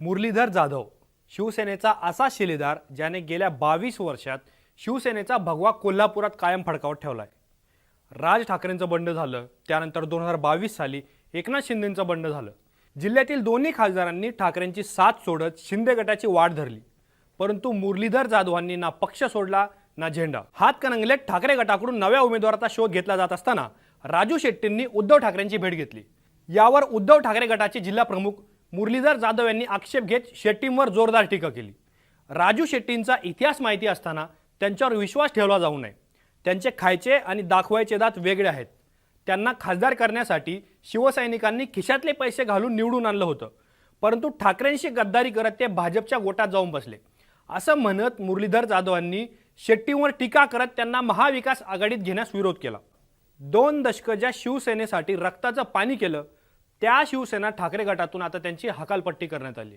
मुरलीधर जाधव शिवसेनेचा असा शिलेदार ज्याने गेल्या बावीस वर्षात शिवसेनेचा भगवा कोल्हापुरात कायम फडकावत ठेवलाय. राज ठाकरेंचं बंड झालं त्यानंतर दोन हजार बावीस साली एकनाथ शिंदेंचं बंड झालं. जिल्ह्यातील दोन्ही खासदारांनी ठाकरेंची साथ सोडत शिंदे गटाची वाढ धरली. परंतु मुरलीधर जाधवांनी ना पक्ष सोडला ना झेंडा. हातकणंगलेत ठाकरे गटाकडून नव्या उमेदवाराचा शोध घेतला जात असताना राजू शेट्टींनी उद्धव ठाकरेंची भेट घेतली. यावर उद्धव ठाकरे गटाचे जिल्हा प्रमुख मुरलीधर जाधव यांनी आक्षेप घेत शेट्टींवर जोरदार टीका केली. राजू शेट्टींचा इतिहास माहिती असताना त्यांच्यावर विश्वास ठेवला जाऊ नये. त्यांचे खायचे आणि दाखवायचे दात वेगळे आहेत. त्यांना खासदार करण्यासाठी शिवसैनिकांनी खिशातले पैसे घालून निवडून आणलं होतं. परंतु ठाकरेंशी गद्दारी करत ते भाजपच्या गोटात जाऊन बसले. असं म्हणत मुरलीधर जाधवांनी शेट्टींवर टीका करत त्यांना महाविकास आघाडीत घेण्यास विरोध केला. दोन दशकं ज्या शिवसेनेसाठी रक्ताचं पाणी केलं त्या शिवसेना ठाकरे गटातून आता त्यांची हकालपट्टी करण्यात आली